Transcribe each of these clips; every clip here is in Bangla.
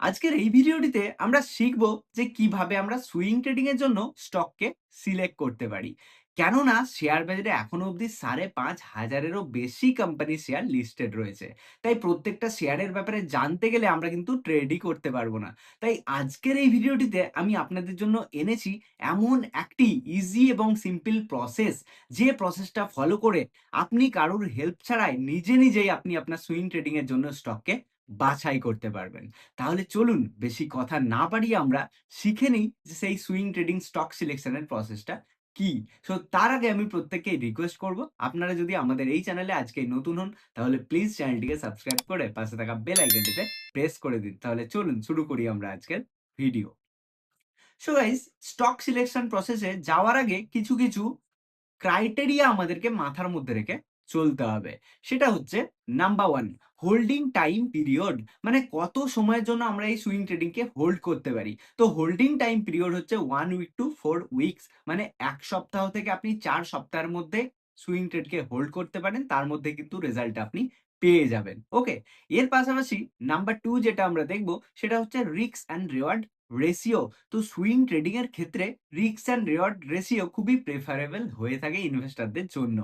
আজকের এই ভিডিওটিতে আমরা শিখব যে কীভাবে আমরা সুইং ট্রেডিং এর জন্য স্টককে সিলেক্ট করতে পারি। কেননা শেয়ার বাজারে এখনও অবধি সাড়ে পাঁচ হাজারেরও বেশি কোম্পানি শেয়ার লিস্টেড রয়েছে। তাই প্রত্যেকটা শেয়ারের ব্যাপারে জানতে গেলে আমরা কিন্তু ট্রেডই করতে পারব না। তাই আজকের এই ভিডিওটিতে আমি আপনাদের জন্য এনেছি এমন একটি ইজি এবং সিম্পল প্রসেস যে প্রসেসটা ফলো করে আপনি কারোর হেল্প ছাড়াই নিজে নিজেই আপনি আপনার সুইং ট্রেডিংয়ের জন্য স্টককে বাছাই করতে পারবেন। তাহলে চলুন বেশি কথা না পারিয়ে আমরা শিখে নিই যে সেই সুইং ট্রেডিং স্টক সিলেকশনের প্রসেসটা কি। সো তার আগে আমি প্রত্যেককেই রিকোয়েস্ট করব, আপনারা যদি আমাদের এই চ্যানেলে আজকে নতুন হন, তাহলে প্লিজ চ্যানেলটিকে সাবস্ক্রাইব করে পাশে থাকা বেল আইকনটিতে প্রেস করে দিন। তাহলে চলুন শুরু করি আমরা আজকের video so guys stock selection প্রসেসে যাওয়ার আগে কিছু কিছু ক্রাইটেরিয়া আমাদেরকে মাথার মধ্যে রেখে চলতে হবে। সেটা হচ্ছে number one holding time period মানে কত সময়ের জন্য আমরা এই সুইং ট্রেডিংকে হোল্ড করতে পারি? তো হোল্ডিং টাইম পিরিয়ড হচ্ছে one week two four weeks মানে এক সপ্তাহ থেকে আপনি চার সপ্তাহের মধ্যে সুইং ট্রেডকে হোল্ড করতে পারেন, তার মধ্যে কিন্তু রেজাল্ট আপনি পেয়ে যাবেন। ওকে এর পাশাপাশি নাম্বার টু যেটা আমরা দেখব, সেটা হচ্ছে রিক্স অ্যান্ড রিওয়ার্ড রেশিও তো সুইং ট্রেডিং এর ক্ষেত্রে রিক্স অ্যান্ড রিওয়ার্ড রেশিও খুবই প্রেফারেবল হয়ে থাকে ইনভেস্টরদের জন্য।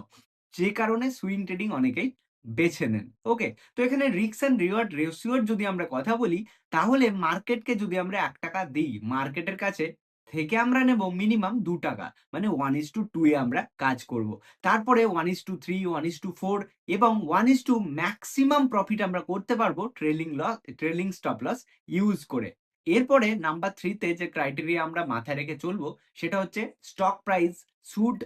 যে কারণে সুইং ট্রেডিং অনেকেই বেছে নেন। ওকে, তো এখানে রিক্স অ্যান্ড রিওয়ার্ড রেশিওর যদি আমরা কথা বলি, তাহলে মার্কেটকে যদি আমরা এক টাকা দিই, মার্কেটের কাছে থেকে আমরা নেব মিনিমাম দু টাকা মানে ওয়ান ইস টু টু এ আমরা কাজ করব। তারপরে one is to three one is to four এবং one is to maximum profit আমরা করতে পারব trailing loss trailing stop loss use করে। এরপরে নাম্বার থ্রিতে যে ক্রাইটেরিয়া আমরা মাথায় রেখে চলবো, সেটা হচ্ছে stock price should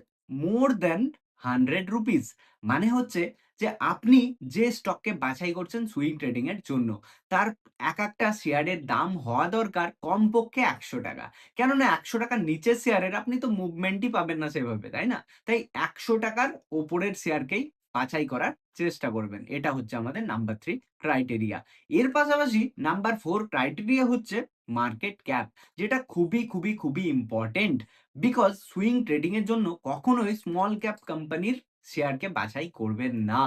more than hundred rupees. মানে হচ্ছে যে আপনি যে স্টককে বাছাই করছেন সুইং ট্রেডিং এর জন্য, তার এক একটা শেয়ারের দাম হওয়া দরকার কমপক্ষে একশো টাকা। কেননা একশো টাকার নিচের শেয়ারের আপনি তো মুভমেন্টই পাবেন না সেভাবে, তাই না? তাই একশো টাকার ওপরের শেয়ারকেই বাছাই করার চেষ্টা করবেন। এটা হচ্ছে আমাদের নাম্বার থ্রি ক্রাইটেরিয়া এর পাশাপাশি নাম্বার ফোর ক্রাইটেরিয়া হচ্ছে মার্কেট ক্যাপ যেটা খুবই খুবই খুবই ইম্পর্টেন্ট বিকজ সুইং ট্রেডিং এর জন্য কখনোই স্মল ক্যাপ কোম্পানির শেয়ারকে বাছাই করবেন না।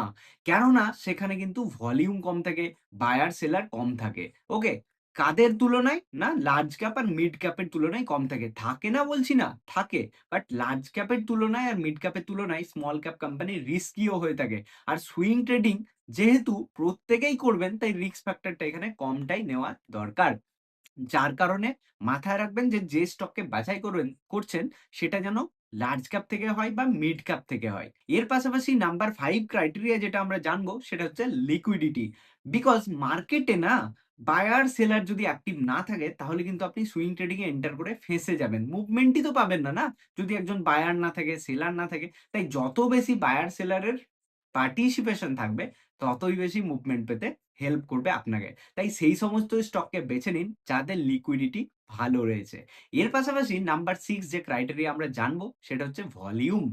কেননা সেখানে কিন্তু ভলিউম কম থাকে বায়ার সেলার কম থাকে। ওকে কাদের তুলনায়? না লার্জ ক্যাপ আর মিড ক্যাপের তুলনায় কম থাকে। থাকে না বলছি না, থাকে। বাট লার্জ ক্যাপের তুলনায় আর মিড ক্যাপের তুলনায় স্মল ক্যাপ কোম্পানি রিস্কিও হয়ে থাকে। আর সুইং ট্রেডিং যেহেতু প্রত্যেকেই করবেন, তাই রিস্ক ফ্যাক্টরটা এখানে কমটাই নেওয়া দরকার। যার কারণে মাথায় রাখবেন যে যে স্টককে বাছাই করবেন, করছেন, সেটা যেন লার্জ ক্যাপ থেকে হয় বা মিড ক্যাপ থেকে হয়। এর পাশাপাশি নাম্বার ফাইভ ক্রাইটেরিয়া যেটা আমরা জানব, সেটা হচ্ছে লিকুইডিটি বিকজ মার্কেটে না বায়ার সেলার যদি অ্যাক্টিভ না থাকে, তাহলে কিন্তু আপনি সুইং ট্রেডিং এ এন্টার করে ফেসে যাবেন। মুভমেন্টই তো পাবেন না না? যদি একজন বায়ার না থাকে সেলার না থাকে, তাই যত বেশি বায়ার সেলারের পার্টিসিপেশন থাকবে, ততই বেশি মুভমেন্ট পেতে হেল্প করবে আপনাকে। তাই সেই সমস্ত স্টককে বেছে নিন, যাদের লিকুইডিটি ভালো রয়েছে। এর পাশাপাশি নাম্বার সিক্স যে ক্রাইটেরিয়া আমরা জানব, সেটা হচ্ছে ভলিউম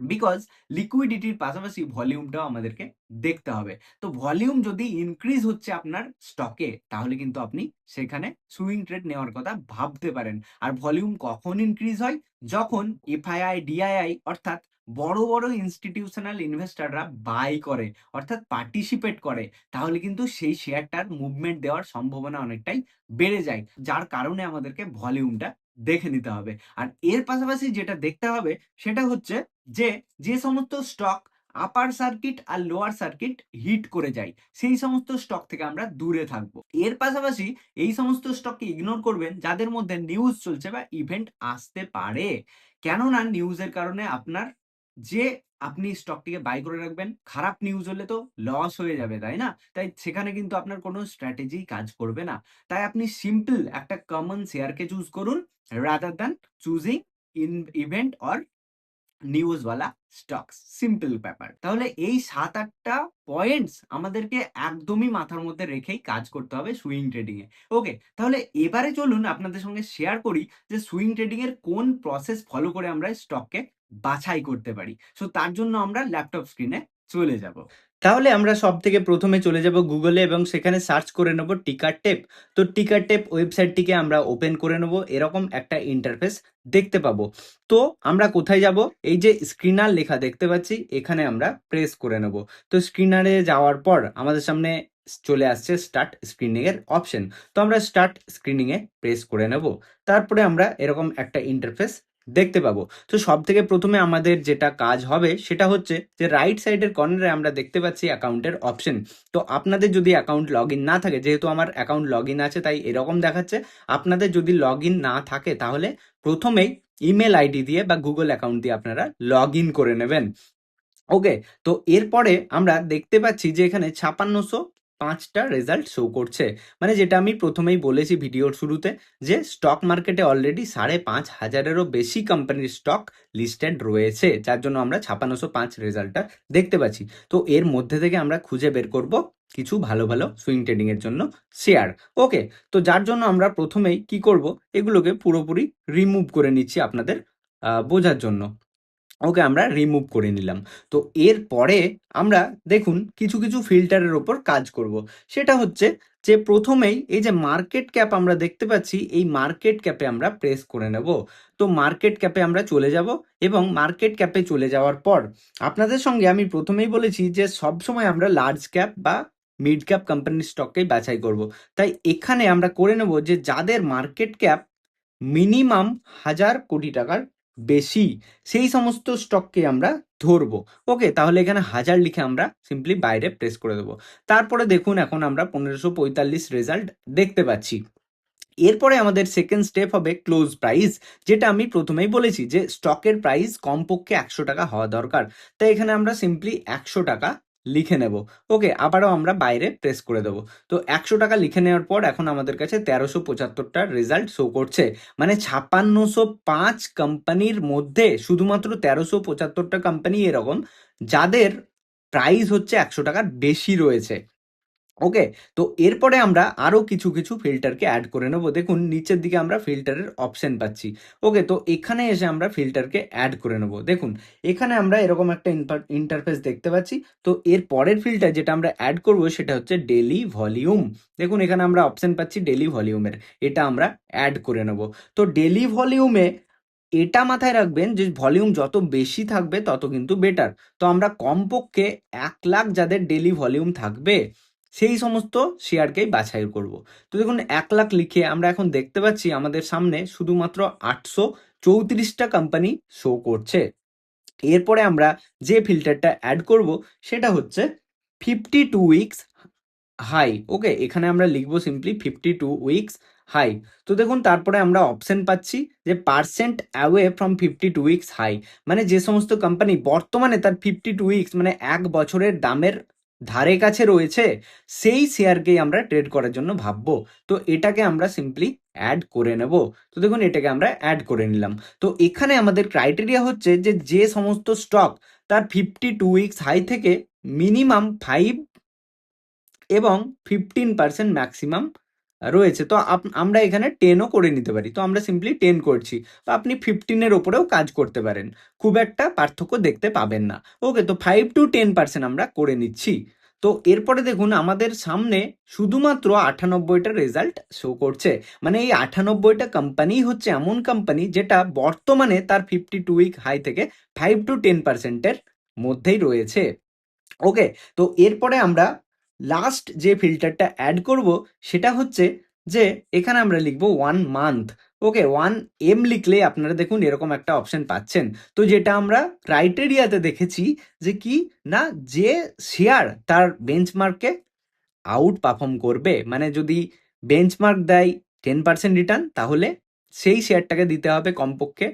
বিকজ লিকুইডিটির পাশাপাশি ভলিউমটাও আমাদেরকে দেখতে হবে। তো ভলিউম যদি ইনক্রিজ হচ্ছে আপনার স্টকে তাহলে কিন্তু আপনি সেখানে সুইং ট্রেড নেওয়ার কথা ভাবতে পারেন। আর ভলিউম কখন ইনক্রিজ হয়? যখন এফআইআই ডিআইআই অর্থাৎ বড় বড় ইনস্টিটিউশনাল ইনভেস্টররা বাই করে, অর্থাৎ পার্টিসিপেট করে, তাহলে কিন্তু সেই শেয়ারটার মুভমেন্ট দেওয়ার সম্ভাবনা অনেকটাই বেড়ে যায়, যার কারণে আমাদেরকে ভলিউমটা দেখে নিতে হবে। আর এর পাশাপাশি যেটা দেখতে হবে, সেটা হচ্ছে যে যে সমস্ত স্টক আপার সার্কিট আর লোয়ার সার্কিট হিট করে যায়, সেই সমস্ত স্টক থেকে আমরা দূরে থাকব। এর পাশাপাশি এই সমস্ত স্টককে ইগনোর করবেন, যাদের মধ্যে নিউজ চলছে বা ইভেন্ট আসতে পারে। কেননা নিউজের কারণে আপনার যে আপনি স্টকটিকে বাই করে রাখবেন, খারাপ নিউজ হলে তো লস হয়ে যাবে, তাই না? তাই সেখানে কিন্তু আপনার কোনো স্ট্র্যাটেজি কাজ করবে না। তাই আপনি সিম্পল একটা কমন শেয়ারকে চুজ করুন rather than choosing in event or নিউজওয়ালা stocks simple ব্যাপার। তাহলে এই সাত আটটা পয়েন্টস আমাদেরকে একদমই মাথার মধ্যে রেখেই কাজ করতে হবে সুইং ট্রেডিং এ ওকে তাহলে এবারে চলুন আপনাদের সঙ্গে শেয়ার করি যে সুইং ট্রেডিং এর কোন প্রসেস ফলো করে আমরা স্টককে বাছাই করতে পারি। সো তার জন্য আমরা ল্যাপটপ স্ক্রিনে চলে যাব। তাহলে আমরা সব থেকে প্রথমে চলে যাব গুগলে এবং সেখানে সার্চ করে নেব টিকার টেপ তো টিকার টেপ ওয়েবসাইটটিকে আমরা ওপেন করে নেব। এরকম একটা ইন্টারফেস দেখতে পাবো। তো আমরা কোথায় যাব? এই যে স্ক্রিনার লেখা দেখতে পাচ্ছি, এখানে আমরা প্রেস করে নেব। তো স্ক্রিনারে যাওয়ার পর আমাদের সামনে চলে আসছে স্টার্ট স্ক্রিনিং এর অপশন তো আমরা স্টার্ট স্ক্রিনিং এ প্রেস করে নেব। তারপরে আমরা এরকম একটা ইন্টারফেস দেখতে পাবো। তো সব থেকে প্রথমে আমাদের যেটা কাজ হবে সেটা হচ্ছে যে রাইট সাইডের কর্নারে আমরা দেখতে পাচ্ছি অ্যাকাউন্টের অপশন তো আপনাদের যদি অ্যাকাউন্ট লগ না থাকে, যেহেতু আমার অ্যাকাউন্ট লগ আছে, তাই এরকম দেখাচ্ছে। আপনাদের যদি লগ না থাকে, তাহলে প্রথমেই ইমেল আইডি দিয়ে বা গুগল অ্যাকাউন্ট দিয়ে আপনারা লগ করে নেবেন। ওকে তো এরপরে আমরা দেখতে পাচ্ছি যে এখানে ছাপান্নশো পাঁচটা রেজাল্ট শো করছে। মানে যেটা আমি প্রথমেই বলেছি ভিডিওর শুরুতে, যে স্টক মার্কেটে অলরেডি সাড়ে পাঁচ হাজারেরও বেশি কোম্পানির স্টক লিস্টেড রয়েছে, যার জন্য আমরা ছাপান্নশো পাঁচ রেজাল্টটা দেখতে পাচ্ছি। তো এর মধ্যে থেকে আমরা খুঁজে বের করব কিছু ভালো ভালো সুইং ট্রেডিং এর জন্য শেয়ার ওকে তো যার জন্য আমরা প্রথমেই কি করব? এগুলোকে পুরোপুরি রিমুভ করে নিচ্ছি আপনাদের বোঝার জন্য। ওকে আমরা রিমুভ করে নিলাম। তো এরপরে আমরা দেখুন কিছু কিছু ফিল্টারের ওপর কাজ করব। সেটা হচ্ছে যে প্রথমেই এই যে মার্কেট ক্যাপ আমরা দেখতে পাচ্ছি, এই মার্কেট ক্যাপে আমরা প্রেস করে নেব। তো মার্কেট ক্যাপে আমরা চলে যাব এবং মার্কেট ক্যাপে চলে যাওয়ার পর আপনাদের সঙ্গে আমি প্রথমেই বলেছি যে সব সময় আমরা লার্জ ক্যাপ বা মিড ক্যাপ কোম্পানির স্টককেই বাছাই করব। তাই এখানে আমরা করে নেব যে যাদের মার্কেট ক্যাপ মিনিমাম হাজার কোটি টাকার বেশি, সেই সমস্ত স্টককে আমরা ধরবো। ওকে তাহলে এখানে হাজার লিখে আমরা সিম্পলি বাইরে প্রেস করে দেবো। তারপরে দেখুন, এখন আমরা পনেরোশো পঁয়তাল্লিশ রেজাল্ট দেখতে পাচ্ছি। এরপরে আমাদের সেকেন্ড স্টেপ হবে ক্লোজ প্রাইস যেটা আমি প্রথমেই বলেছি যে স্টকের প্রাইস কমপক্ষে একশো টাকা হওয়া দরকার। তাই এখানে আমরা সিম্পলি একশো টাকা লিখে নেব। ওকে, আবারও আমরা বাইরে প্রেস করে দেবো। তো একশো টাকা লিখে নেওয়ার পর এখন আমাদের কাছে তেরোশো পঁচাত্তরটা রেজাল্ট শো করছে। মানে ছাপান্নশো পাঁচ কোম্পানির মধ্যে শুধুমাত্র তেরোশো পঁচাত্তরটা কোম্পানি এরকম। যাদের প্রাইস হচ্ছে একশো টাকার বেশি রয়েছে। ওকে? তো এরপরে আমরা আরও কিছু কিছু ফিল্টারকে অ্যাড করে নেব। দেখুন, নিচের দিকে আমরা ফিল্টারের অপশন পাচ্ছি। ওকে, তো এখানে এসে আমরা ফিল্টারকে অ্যাড করে নেব। দেখুন, এখানে আমরা এরকম একটা ইন্টারফেস দেখতে পাচ্ছি। তো এর পরের ফিল্টার যেটা আমরা অ্যাড করব সেটা হচ্ছে ডেলি ভলিউম দেখুন, এখানে আমরা অপশন পাচ্ছি ডেলি ভলিউমের এটা আমরা অ্যাড করে নেব। তো ডেলি ভলিউমে এটা মাথায় রাখবেন যে ভলিউম যত বেশি থাকবে, তত কিন্তু বেটার তো আমরা কমপক্ষে এক লাখ যাদের ডেলি ভলিউম থাকবে সেই সমস্ত শেয়ারকেই বাছাই করব। তো দেখুন, এক লাখ লিখে আমরা এখন দেখতে পাচ্ছি আমাদের সামনে শুধুমাত্র আটশো চৌত্রিশটা কোম্পানি শো করছে। এরপরে আমরা যে ফিল্টারটা অ্যাড করব, সেটা হচ্ছে fifty two weeks high okay এখানে আমরা লিখব simply fifty two weeks high তো দেখুন, তারপরে আমরা অপশন পাচ্ছি যে percent away from fifty two weeks high মানে যে সমস্ত কোম্পানি বর্তমানে তার ফিফটি টু উইকস মানে এক বছরের দামের ধারে কাছে রয়েছে, সেই শেয়ারকেই আমরা ট্রেড করার জন্য ভাববো। তো এটাকে আমরা সিম্পলি অ্যাড করে নেব। তো দেখুন, এটাকে আমরা অ্যাড করে নিলাম। তো এখানে আমাদের ক্রাইটেরিয়া হচ্ছে যে যে সমস্ত স্টক তার ফিফটি টু উইকস হাই থেকে মিনিমাম ফাইভ এবং ফিফটিন পার্সেন্ট ম্যাক্সিমাম রয়েছে। তো আমরা এখানে টেনও করে নিতে পারি। তো আমরা সিম্পলি টেন করছি। তো আপনি ফিফটিনের ওপরেও কাজ করতে পারেন। খুব একটা পার্থক্য দেখতে পাবেন না। ওকে তো ফাইভ টু টেন পার্সেন্ট আমরা করে নিচ্ছি। তো এরপরে দেখুন, আমাদের সামনে শুধুমাত্র আটানব্বইটা রেজাল্ট শো করছে। মানে এই আটানব্বইটা কোম্পানি হচ্ছে এমন কোম্পানি যেটা বর্তমানে তার ফিফটি টু উইক হাই থেকে ফাইভ টু টেন পার্সেন্টের মধ্যেই রয়েছে। ওকে তো এরপরে আমরা লাস্ট যে ফিল্টারটা অ্যাড করব, সেটা হচ্ছে যে, এখানে আমরা লিখব one month okay one M লিখলে আপনারা দেখুন এরকম একটা অপশন পাচ্ছেন। তো যেটা আমরা ক্রাইটেরিয়াতে দেখেছি যে কি? না, যে শেয়ার তার বেঞ্চমার্ককে আউট পারফর্ম করবে। মানে যদি বেঞ্চমার্ক দেয় টেন পার্সেন্ট রিটার্ন তাহলে সেই শেয়ারটাকে দিতে হবে কমপক্ষে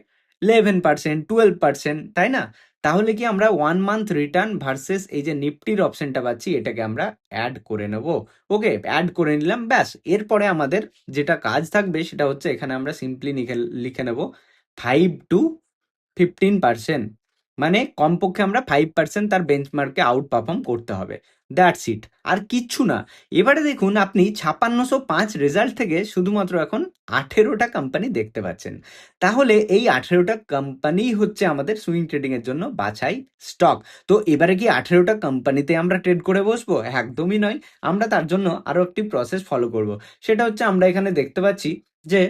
ইলেভেন পার্সেন্ট টুয়েলভ পার্সেন্ট তাই না? তাহলে কি আমরা ওয়ান মান্থ রিটার্ন ভার্সেস এই যে নিফটির অপশনটা পাচ্ছি, এটাকে আমরা অ্যাড করে নেব। ওকে অ্যাড করে নিলাম, ব্যাস। এরপরে আমাদের যেটা কাজ থাকবে, সেটা হচ্ছে এখানে আমরা সিম্পলি লিখে লিখে নেব ফাইভ টু ফিফটিন পার্সেন্ট মানে কমপক্ষে আমরা ফাইভ পার্সেন্ট তার বেঞ্চমার্কে আউট পারফর্ম করতে হবে। দ্যাটস ইট আর কিচ্ছু না। এবারে দেখুন, আপনি ছাপান্নশো পাঁচ রেজাল্ট থেকে শুধুমাত্র এখন আঠেরোটা কোম্পানি দেখতে পাচ্ছেন। তাহলে এই আঠেরোটা কোম্পানি হচ্ছে আমাদের সুইং ট্রেডিং এর জন্য বাছাই স্টক তো এবারে কি আঠেরোটা কোম্পানিতে আমরা ট্রেড করে বসবো? একদমই নয়। আমরা তার জন্য আরও একটি প্রসেস ফলো করব। সেটা হচ্ছে আমরা এখানে দেখতে পাচ্ছি যে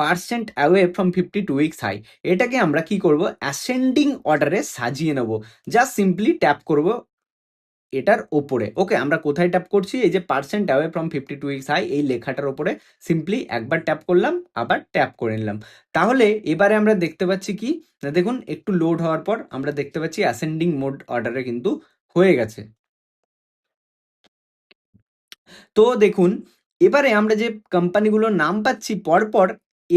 percent away from fifty two weeks high এটাকে আমরা কি করব? অ্যাসেন্ডিং অর্ডারে সাজিয়ে নেব। জাস্ট সিম্পলি ট্যাপ করব এটার ওপরে। ওকে আমরা কোথায় ট্যাপ করছি? এই যে percent away from fifty two weeks high এই লেখাটার ওপরে। সিম্পলি একবার ট্যাপ করলাম, আবার ট্যাপ করে নিলাম। তাহলে এবারে আমরা দেখতে পাচ্ছি কি? না, দেখুন, একটু লোড হওয়ার পর আমরা দেখতে পাচ্ছি অ্যাসেন্ডিং মোড অর্ডারে কিন্তু হয়ে গেছে। তো দেখুন, এবারে আমরা যে কোম্পানিগুলোর নাম পাচ্ছি, পরপর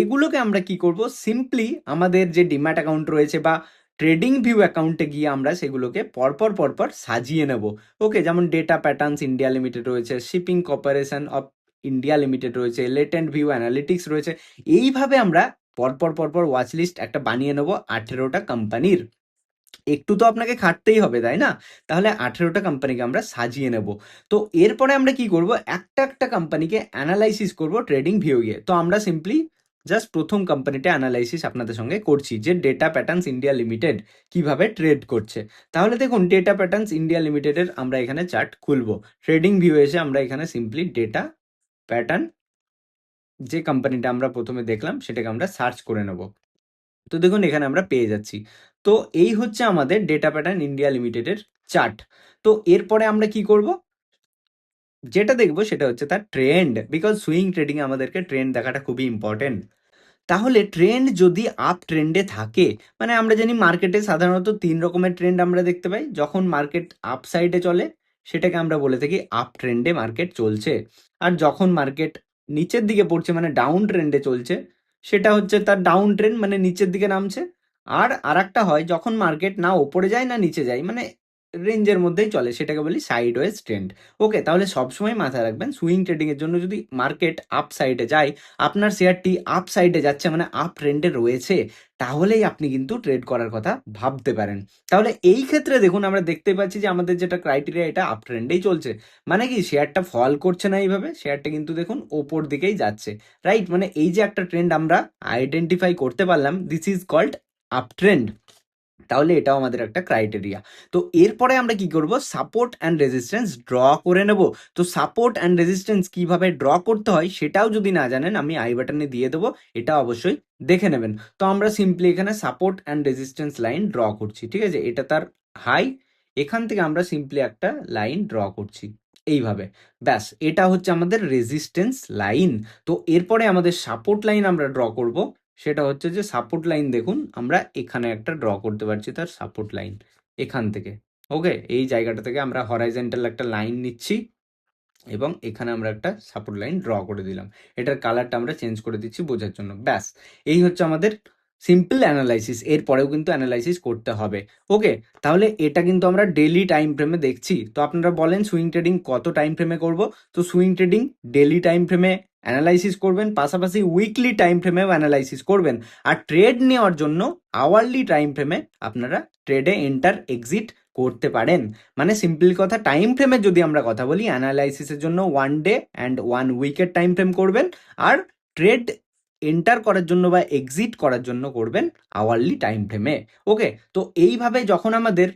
এগুলোকে আমরা কি করব? সিম্পলি আমাদের যে ডিম্যাট অ্যাকাউন্ট রয়েছে বা ট্রেডিং ভিউ অ্যাকাউন্টে গিয়ে আমরা সেগুলোকে পরপর পরপর সাজিয়ে নেব। ওকে যেমন ডেটা প্যাটার্নস ইন্ডিয়া লিমিটেড রয়েছে shipping corporation of India limited রয়েছে লেটেন্ট ভিউ অ্যানালিটিক্স রয়েছে, এইভাবে আমরা পরপর পরপর ওয়াচ লিস্ট একটা বানিয়ে নেব আঠেরোটা কোম্পানির একটু তো আপনাকে খাটতেই হবে, তাই না? তাহলে আঠেরোটা কোম্পানিকে আমরা সাজিয়ে নেব। তো এরপরে আমরা কি করব? একটা একটা কোম্পানিকে অ্যানালাইসিস করব ট্রেডিং ভিউ গিয়ে তো আমরা সিম্পলি জাস্ট প্রথম কোম্পানিটা অ্যানালাইসিস আপনাদের সঙ্গে করছি, যে ডেটা প্যাটার্নস ইন্ডিয়া লিমিটেড কীভাবে ট্রেড করছে। তাহলে দেখুন ডেটা প্যাটার্নস ইন্ডিয়া লিমিটেডের আমরা এখানে চার্ট খুলবো। ট্রেডিং ভিউ এসে আমরা এখানে সিম্পলি ডেটা প্যাটার্ন যে কোম্পানিটা আমরা প্রথমে দেখলাম, সেটাকে আমরা সার্চ করে নেব। তো দেখুন, এখানে আমরা পেয়ে যাচ্ছি। তো এই হচ্ছে আমাদের ডেটা প্যাটার্ন ইন্ডিয়া লিমিটেডের চার্ট তো এরপরে আমরা কি করব? যেটা দেখব সেটা হচ্ছে তার ট্রেন্ড বিকজ সুইং ট্রেডিং আমাদেরকে ট্রেন্ড দেখাটা খুবই ইম্পর্টেন্ট তাহলে ট্রেন্ড যদি আপ ট্রেন্ডে থাকে মানে আমরা জানি মার্কেটে সাধারণত তিন রকমের ট্রেন্ড আমরা দেখতে পাই, যখন মার্কেট আপ সাইডে চলে, সেটাকে আমরা বলে থাকি আপ ট্রেন্ডে মার্কেট চলছে। আর যখন মার্কেট নিচের দিকে পড়ছে মানে ডাউন ট্রেন্ডে চলছে, সেটা হচ্ছে তার ডাউন ট্রেন্ড মানে নিচের দিকে নামছে। আর আরেকটা হয়, যখন মার্কেট না ওপরে যায় না নিচে যায় মানে রেঞ্জের মধ্যেই চলে, সেটাকে বলি সাইড ওয়েজ ট্রেন্ড ওকে তাহলে সবসময় মাথায় রাখবেন সুইং ট্রেডিংয়ের জন্য যদি মার্কেট আপ সাইডে যায়, আপনার শেয়ারটি আপ সাইডে যাচ্ছে মানে আপ ট্রেন্ডে রয়েছে, তাহলেই আপনি কিন্তু ট্রেড করার কথা ভাবতে পারেন। তাহলে এই ক্ষেত্রে দেখুন, আমরা দেখতে পাচ্ছি যে আমাদের যেটা ক্রাইটেরিয়া এটা আপ ট্রেন্ডেই চলছে। মানে কি শেয়ারটা ফল করছে না এইভাবে শেয়ারটা কিন্তু দেখুন ওপর দিকেই যাচ্ছে রাইট মানে এই যে একটা ট্রেন্ড আমরা আইডেন্টিফাই করতে পারলাম this is called up trend তাহলে এটাও আমাদের একটা ক্রাইটেরিয়া তো এরপরে আমরা কি করব? সাপোর্ট অ্যান্ড রেজিস্ট্যান্স ড্র করে নেব। তো সাপোর্ট অ্যান্ড রেজিস্ট্যান্স কীভাবে ড্র করতে হয় সেটাও যদি না জানেন, আমি আই বাটনে দিয়ে দেবো, এটা অবশ্যই দেখে নেবেন। তো আমরা সিম্পলি এখানে support and resistance line draw করছি, ঠিক আছে? এটা তার হাই এখান থেকে আমরা সিম্পলি একটা লাইন ড্র করছি, এইভাবে। ব্যাস, এটা হচ্ছে আমাদের রেজিস্ট্যান্স লাইন তো এরপরে আমাদের সাপোর্ট লাইন আমরা ড্র করব। সেটা হচ্ছে যে সাপোর্ট লাইন দেখুন, আমরা এখানে একটা ড্র করতে পারছি তার সাপোর্ট লাইন এখান থেকে। ওকে এই জায়গাটা থেকে আমরা হরাইজেন্টাল একটা লাইন নিচ্ছি এবং এখানে আমরা একটা সাপোর্ট লাইন ড্র করে দিলাম। এটার কালারটা আমরা চেঞ্জ করে দিচ্ছি বোঝার জন্য। ব্যাস। এই হচ্ছে আমাদের সিম্পল অ্যানালাইসিস এরপরেও কিন্তু অ্যানালাইসিস করতে হবে। ওকে তাহলে এটা কিন্তু আমরা ডেলি টাইম ফ্রেমে দেখছি। তো আপনারা বলেন সুইং ট্রেডিং কত টাইম ফ্রেমে করব? তো সুইং ট্রেডিং ডেলি টাইম ফ্রেমে অ্যানালাইসিস করবেন, পাশাপাশি উইকলি টাইম ফ্রেমেও অ্যানালাইসিস করবেন। আর ট্রেড নেওয়ার জন্য আওয়ারলি টাইম ফ্রেমে আপনারা ট্রেডে এন্টার এক্সিট করতে পারেন। মানে সিম্পল কথা টাইম ফ্রেমের যদি আমরা কথা বলি অ্যানালাইসিসের জন্য ওয়ান ডে অ্যান্ড ওয়ান উইকের টাইম ফ্রেম করবেন। আর ট্রেড এন্টার করার জন্য বা এক্সিট করার জন্য করবেন আওয়ারলি টাইম ফ্রেমে ওকে তো এইভাবে যখন আমাদের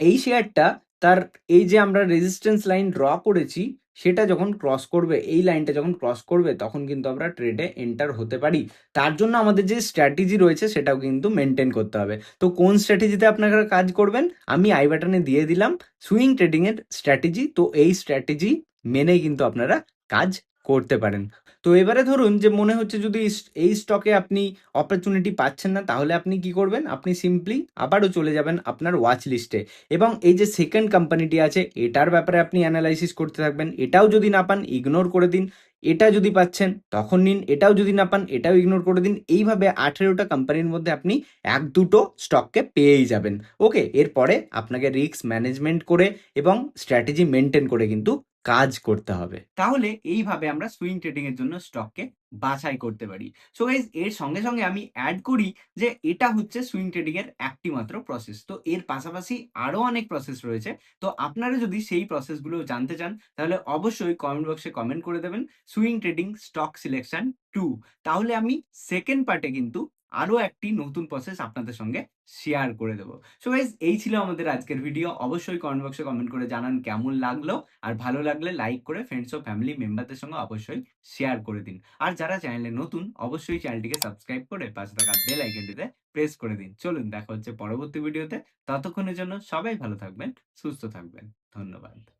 এই শেয়ারটা তার এই যে আমরা রেজিস্ট্যান্স লাইন ড্র করেছি সেটা যখন ক্রস করবে, এই লাইনটা যখন ক্রস করবে, তখন কিন্তু আমরা ট্রেডে এন্টার হতে পারি। তার জন্য আমাদের যে স্ট্র্যাটেজি রয়েছে, সেটাও কিন্তু মেনটেন করতে হবে। তো কোন স্ট্র্যাটেজিতে আপনারা কাজ করবেন? আমি আই বাটনে দিয়ে দিলাম সুইং ট্রেডিংয়ের স্ট্র্যাটেজি তো এই স্ট্র্যাটেজি মেনে কিন্তু আপনারা কাজ করতে পারেন। তো এবারে ধরুন যে মনে হচ্ছে যদি এই স্টকে আপনি অপরচুনিটি পাচ্ছেন না, তাহলে আপনি কি করবেন? আপনি সিম্পলি আবারও চলে যাবেন আপনার ওয়াচ লিস্টে এবং এই যে সেকেন্ড কোম্পানিটি আছে, এটার ব্যাপারে আপনি অ্যানালাইসিস করতে থাকবেন। এটাও যদি না পান ইগনোর করে দিন। এটা যদি পাচ্ছেন, তখন নিন। এটাও যদি না পান, এটাও ইগনোর করে দিন। এইভাবে আঠেরোটা কোম্পানির মধ্যে আপনি এক দুটো স্টককে পেয়েই যাবেন। ওকে? এরপরে আপনাকে রিস্ক ম্যানেজমেন্ট করে এবং স্ট্র্যাটেজি মেনটেন করে কিন্তু কাজ করতে হবে। তাহলে এইভাবে আমরা সুইং ট্রেডিং এর জন্য স্টককে বাছাই করতে পারি। সো গাইজ এর সঙ্গে সঙ্গে আমি অ্যাড করি যে এটা হচ্ছে সুইং ট্রেডিং এর একটি মাত্র প্রসেস তো এর পাশাপাশি আরও অনেক প্রসেস রয়েছে। তো আপনারা যদি সেই প্রসেসগুলো জানতে চান, তাহলে অবশ্যই কমেন্ট বক্সে কমেন্ট করে দেবেন swing trading stock selection two তাহলে আমি সেকেন্ড পার্টে কিন্তু আরও একটি নতুন প্রসেস আপনাদের সঙ্গে শেয়ার করে দেবো। সো গাইস এই ছিল আমাদের আজকের ভিডিও। অবশ্যই কমেন্ট বক্সে কমেন্ট করে জানান কেমন লাগল। আর ভালো লাগলে লাইক করে ফ্রেন্ডস ও ফ্যামিলি মেম্বারদের সঙ্গে অবশ্যই শেয়ার করে দিন। আর যারা চ্যানেলে নতুন অবশ্যই চ্যানেলটিকে সাবস্ক্রাইব করে পাশে থাকা বেল আইকনটিতে প্রেস করে দিন। চলুন দেখা হচ্ছে পরবর্তী ভিডিওতে। ততক্ষণের জন্য সবাই ভালো থাকবেন, সুস্থ থাকবেন। ধন্যবাদ।